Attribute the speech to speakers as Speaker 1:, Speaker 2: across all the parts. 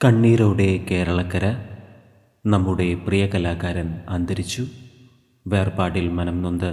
Speaker 1: കണ്ണീരോടെ കേരളക്കര നമ്മുടെ പ്രിയ കലാകാരൻ അന്തരിച്ചു. വേർപാടിൽ മനം നൊന്ത്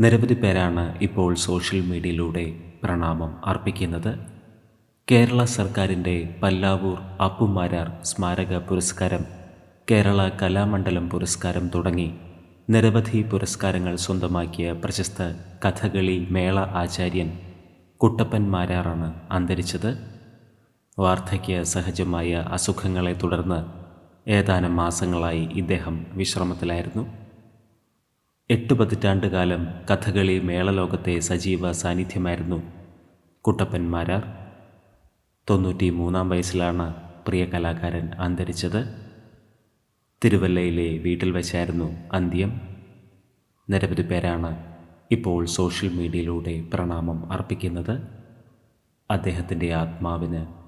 Speaker 1: നിരവധി പേരാണ് ഇപ്പോൾ സോഷ്യൽ മീഡിയയിലൂടെ പ്രണാമം അർപ്പിക്കുന്നത്. കേരള സർക്കാരിന്റെ പല്ലാവൂർ അപ്പുമാരാർ സ്മാരക പുരസ്കാരം കേരള കലാമണ്ഡലം പുരസ്കാരം തുടങ്ങി നിരവധി പുരസ്കാരങ്ങൾ സ്വന്തമാക്കിയ പ്രശസ്ത കഥകളി മേള ആചാര്യൻ കുട്ടപ്പൻ മാരാറാണ് അന്തരിച്ചത്. വാർദ്ധക്യ സഹജമായ അസുഖങ്ങളെ തുടർന്ന് ഏതാനും മാസങ്ങളായി ഇദ്ദേഹം വിശ്രമത്തിലായിരുന്നു. എട്ട് പതിറ്റാണ്ടുകാലം കഥകളി മേളലോകത്തെ സജീവ സാന്നിധ്യമായിരുന്നു കുട്ടപ്പൻ മാരാർ തൊണ്ണൂറ്റി മൂന്നാം വയസ്സിലാണ് പ്രിയ കലാകാരൻ അന്തരിച്ചത്. തിരുവല്ലയിലെ വീട്ടിൽ വെച്ചായിരുന്നു അന്ത്യം. നിരവധി പേരാണ് ഇപ്പോൾ സോഷ്യൽ മീഡിയയിലൂടെ പ്രണാമം അർപ്പിക്കുന്നത്. അദ്ദേഹത്തിന്റെ ആത്മാവിന്